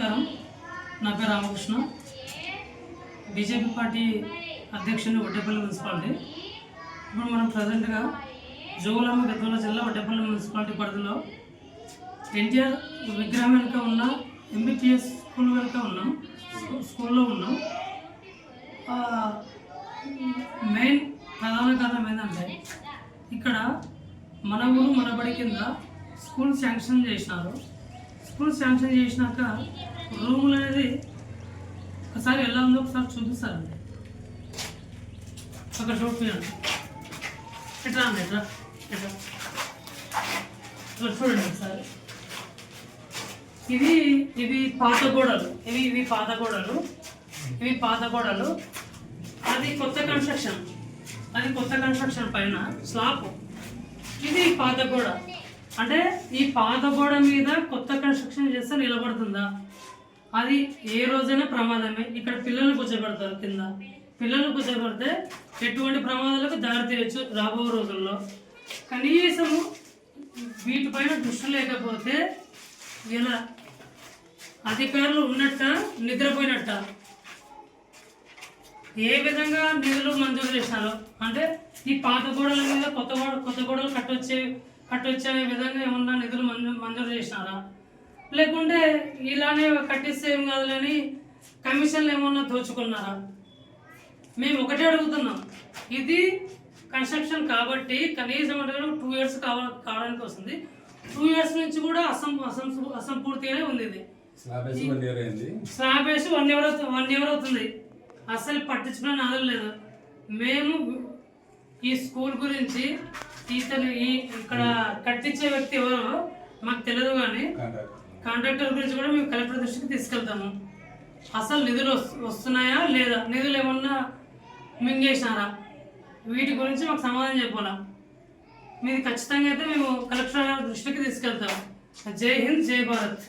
నమస్కారం. నా పేరు రామకృష్ణ. బీజేపీ పార్టీ అధ్యక్షుని వడ్డేపల్లి మున్సిపాలిటీ. ఇప్పుడు మనం ప్రజెంట్గా జోగులాంబ గద్వాల జిల్లా వడ్డేపల్లి మున్సిపాలిటీ పరిధిలో ఎన్టీఆర్ విగ్రహం వెనుక ఉన్న ఎంబీపీఎస్ స్కూల్ వెనుక ఉన్నాం. స్కూల్లో ఉన్నాం. మెయిన్ ప్రధాన కారణం ఏంటంటే ఇక్కడ మన ఊరు మనబడి కింద స్కూల్ శాంక్షన్ చేసినారు. స్కూల్ శాంక్షన్ చేసినాక రూములు అనేది ఒకసారి ఎలా ఉందో ఒకసారి చూపిస్తారు. ఒక చూపించండి ఎట్లా అండి ఎట్లా? ఎట్లా? చూడండి ఒకసారి. ఇవి ఇవి పాత గోడలు. ఇవి ఇవి పాత గోడలు. ఇవి పాత గోడలు. అది కొత్త కన్స్ట్రక్షన్ అది కొత్త కన్స్ట్రక్షన్ పైన స్లాబ్. ఇది పాత గోడ. అంటే ఈ పాత గోడ మీద కొత్త కన్స్ట్రక్షన్ చేస్తే నిలబడుతుందా? అది ఏ రోజైనా ప్రమాదమే. ఇక్కడ పిల్లలు కూర్చోబెడతారు కింద. పిల్లలు కూర్చోబెడితే ఎటువంటి ప్రమాదాలకు దారి తీయచ్చు రాబో రోజుల్లో. కనీసము వీటిపైన దృష్టి లేకపోతే ఇలా అధికారులు ఉన్నట్ట నిద్రపోయినట్ట? ఏ విధంగా నిధులు మంజూరు చేసినారు అంటే ఈ పాత గోడల మీద కొత్త గోడ కొత్త గోడలు కట్టొచ్చే కట్టొచ్చే విధంగా ఏమన్నా నిధులు మంజూరు మంజూరు చేసినారా? లేకుంటే ఇలానే కట్టిస్తే ఏం కాదులని కమిషన్లు ఏమన్నా దోచుకున్నారా? మేము ఒకటే అడుగుతున్నాం. ఇది కన్స్ట్రక్షన్ కాబట్టి కనీసం అంటే టూ ఇయర్స్ కావ కావడానికి వస్తుంది. టూ ఇయర్స్ నుంచి కూడా అసం అసం అసంపూర్తిగానే ఉంది ఇది. స్లాబ్ వేసి వన్ ఇయర్ వన్ ఇయర్ అవుతుంది. అసలు పట్టించుకునే నాదం లేదు. మేము ఈ స్కూల్ గురించి ఇతను ఈ ఇక్కడ కట్టించే వ్యక్తి ఎవరో మాకు తెలియదు కానీ కాంట్రాక్ట్ కాంట్రాక్టర్ గురించి కూడా మేము కలెక్టర్ దృష్టికి తీసుకెళ్తాము. అసలు నిధులు వస్తు- వస్తున్నాయా లేదా? నిధులు ఏమన్నా మింగేసినారా? వీటి గురించి మాకు సమాధానం చెప్పాలా? మీది ఖచ్చితంగా అయితే మేము కలెక్టర్ దృష్టికి తీసుకెళ్తాం. జై హింద్ జై భారత్.